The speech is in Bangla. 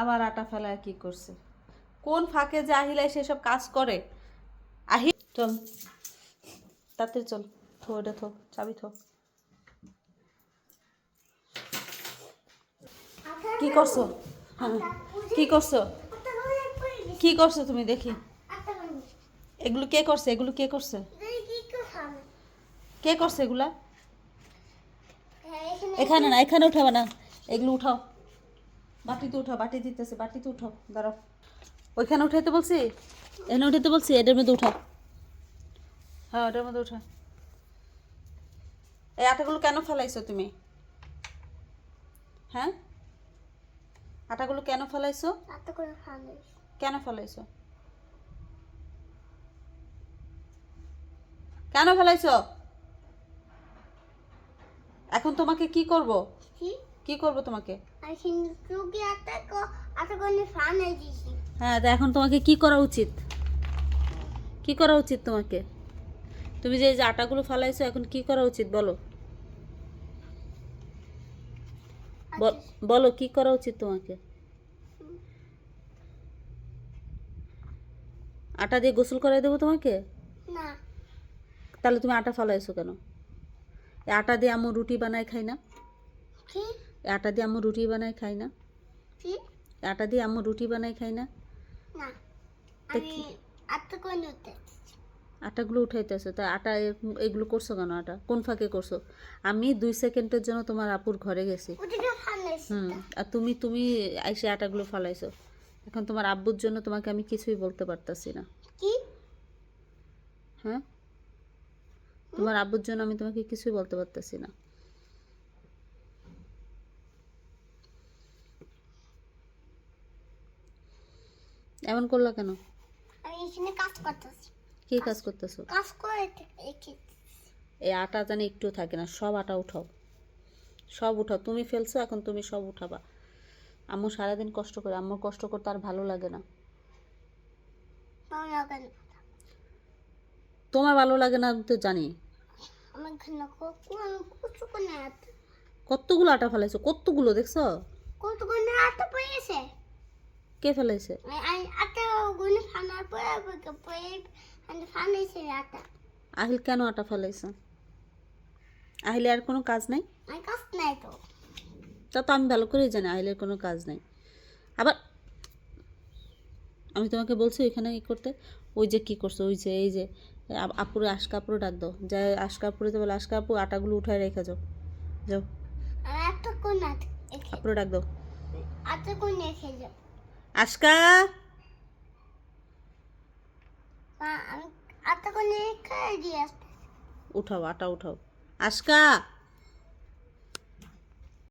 আবার আটা ফেলায় কি করছে? কোন ফাঁকে যে আহিলাই সেসব কাজ করে? আহি চল। তাতে চল। থো এটা থো চাবি থো। কি করছ? হ্যাঁ। কি করছ? কি করছ তুমি দেখি। এগুলো কে করছে? এগুলো কে করছে? কে করছে এগুলা? এখানে না এখানে উঠাবে না। এগুলো উঠাও। বাটিতে উঠাও বাটি দিতেছে বাটিতে উঠাও দাঁড়াও। ওইখানে উঠাইতে বলছি? এখানে উঠাইতে বলছি এটার মধ্যে উঠাও। হ্যাঁ ওটার মধ্যে উঠা এই আটাগুলো কেন ফেলাইছো তুমি? হ্যাঁ? আটাগুলো কেন ফেলাইছো? কেন ফেলাইছো? কেন ফেলাইছো? এখন তোমাকে কি করব? কি করব তোমাকে? হ্যাঁ তা এখন তোমাকে কি করা উচিত? কি করা উচিত তোমাকে? তুমি যে আটাগুলো ফালাইছো এখন কি করা উচিত বলো? বল- বলো কি করা উচিত তোমাকে? আটা দিয়ে গোসল করাই দেবো তোমাকে? না। তাহলে তুমি আটা ফালাইছো কেন? আটা দিয়ে আম্মু রুটি বানায় খাই না? আটা দিয়ে আম্মু রুটি বানায় খাই না। কি? আটা দিয়ে আম্মু রুটি বানায় খাই না। না। আমি আটাগুলো উঠাইতেছো তা আটা এগুলো করছ কেন আটা? কোন ফাঁকে করছ? আমি দুই সেকেন্ডের জন্য তোমার আপুর ঘরে গেছি। হুম আর তুমি তুমি এসে আটাগুলো ফালাইছো। এখন তোমার আব্বুর জন্য তোমাকে আমি কিছুই বলতে পারতাছি না। কি? হ্যাঁ? তোমার আব্বুর জন্য আমি তোমাকে কিছুই বলতে পারতাছি না। এমন করল কেন? আমি এখানে কাজ করতেছি। কি কাজ করতেছো? কাজ করে এই আটা জানি একটু থাকে না সব আটা উঠাও। সব উঠাও তুমি ফেলছো এখন তুমি সব উঠাবা। আম্মু সারাদিন কষ্ট করে আম্মুর কষ্ট করতে আর ভালো লাগে না। তোমার ভালো লাগে না আমি তো জানি। কতগুলো আটা ফেলাইছো? কতগুলো দেখছ? কত কোন হাত পড়েছে কে ফেলাইছে? ফানাইছি আটা আহিল কেন আটা ফেলাইছে? আহিলে আর কোনো কাজ নাই? কাজ নাই তো। তা তো আমি ভালো করেই জানি আহিলের কোনো কাজ নাই। আবার আমি তোমাকে বলছি ওইখানে ই করতে ওই যে কি করছ ওই যে এই যে আপুরে আশকা আপুরে ডাক দাও। যা আশকা আপুরে তো বলে আশকা আপু আটাগুলো উঠায় রেখে যাও। যাও। আপুরে ডাক দাও। আটা কোন এখে যাব আশকা আমি আটা কোন এখে দিয়ে আসতে উঠাও আটা উঠাও আশকা